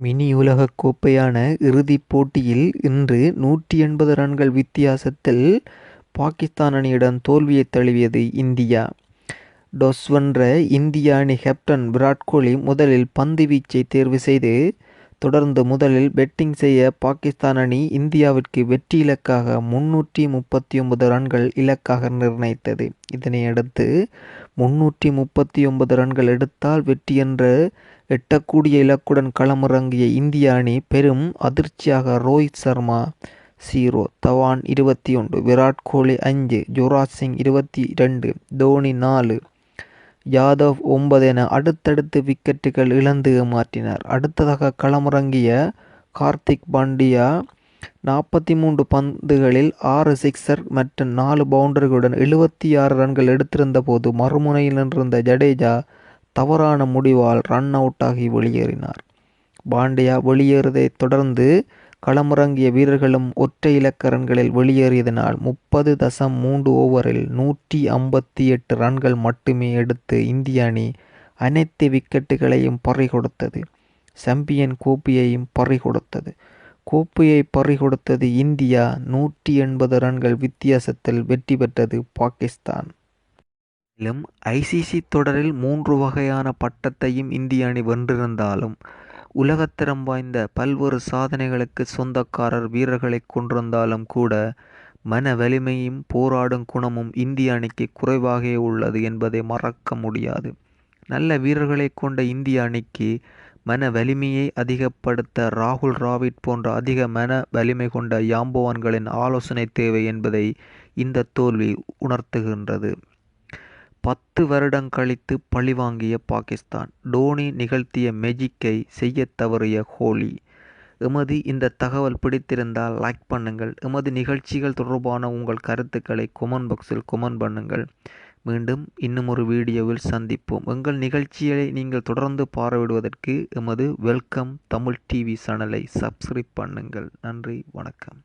Mini உலகக் கோப்பையான இறுதிப் போட்டியில் இன்று நூற்றி எண்பது ரன்கள் வித்தியாசத்தில் பாகிஸ்தான் அணியிடம் தோல்வியை தழுவியது இந்தியா. டொஸ் வென்ற இந்திய அணி கேப்டன் விராட் கோலி முதலில் பந்து வீச்சை தேர்வு செய்து தொடர்ந்து முதலில் பெட்டிங் செய்ய பாகிஸ்தான் அணி இந்தியாவிற்கு வெற்றி இலக்காக முன்னூற்றி முப்பத்தி ஒன்பது ரன்கள் இலக்காக நிர்ணயித்தது. இதனையடுத்து முன்னூற்றி முப்பத்தி ஒன்பது ரன்கள் எடுத்தால் வெற்றி என்று எட்டக்கூடிய இலக்குடன் களமிறங்கிய இந்திய அணி பெரும் அதிர்ச்சியாக ரோஹித் சர்மா சீரோ தவான் இருபத்தி ஒன்று விராட் கோலி அஞ்சு யுவராஜ் சிங் இருபத்தி ரெண்டு தோனி நாலு, யாதவ் ஒன்பது என அடுத்தடுத்து விக்கெட்டுகள் இழந்து மாற்றினார் அடுத்ததாக களமிறங்கிய கார்த்திக் பாண்டியா நாற்பத்தி மூன்று பந்துகளில் ஆறு சிக்ஸர் மற்றும் நாலு பவுண்டரிகளுடன் எழுபத்தாறு ரன்கள் எடுத்திருந்த போது மறுமுனையில் நின்றிருந்த ஜடேஜா தவறான முடிவால் ரன் அவுட்டாகி வெளியேறினார். பாண்டியா வெளியேறியதைத் தொடர்ந்து களமிறங்கிய வீரர்களும் ஒற்றை இலக்க ரன்களில் வெளியேறியதனால் முப்பது தசம் மூன்று ஓவரில் நூற்றி ஐம்பத்தி எட்டு ரன்கள் மட்டுமே எடுத்து இந்திய அணி அனைத்து விக்கெட்டுகளையும் பறிகொடுத்தது. சாம்பியன் கோப்பையையும் பறிகொடுத்தது. கோப்பையை பறிகொடுத்தது இந்தியா நூற்றி எண்பது ரன்கள் வித்தியாசத்தில் வெற்றி பெற்றது பாகிஸ்தான். மேலும் ஐசிசி தொடரில் மூன்று வகையான பட்டத்தையும் இந்திய அணி வென்றிருந்தாலும் உலகத்தரம் வாய்ந்த பல்வேறு சாதனைகளுக்கு சொந்தக்காரர் வீரர்களை கொண்டிருந்தாலும் கூட மன வலிமையும் போராடும் குணமும் இந்திய அணிக்கு குறைவாகவே உள்ளது என்பதை மறக்க முடியாது. நல்ல வீரர்களைக் கொண்ட இந்திய அணிக்கு மன வலிமையை அதிகப்படுத்த ராகுல் டிராவிட் போன்ற அதிக மன வலிமை கொண்ட யாம்போவான்களின் ஆலோசனை தேவை என்பதை இந்த தோல்வி உணர்த்துகின்றது. பத்து வருடம் கழித்து பழிவாங்கிய பாகிஸ்தான்: டோனி நிகழ்த்திய மெஜிக்கை செய்யத் தவறிய ஹோலி எமது இந்த தகவல் பிடித்திருந்தால் லைக் பண்ணுங்கள். எமது நிகழ்ச்சிகள் தொடர்பான உங்கள் கருத்துக்களை கொமெண்ட் பாக்ஸில் கொமெண்ட் பண்ணுங்கள். மீண்டும் இன்னுமொரு வீடியோவில் சந்திப்போம். எங்கள் நிகழ்ச்சிகளை நீங்கள் தொடர்ந்து பார்வையிடுவதற்கு எமது வெல்கம் தமிழ் டிவி சேனலை சப்ஸ்கிரைப் பண்ணுங்கள். நன்றி வணக்கம்.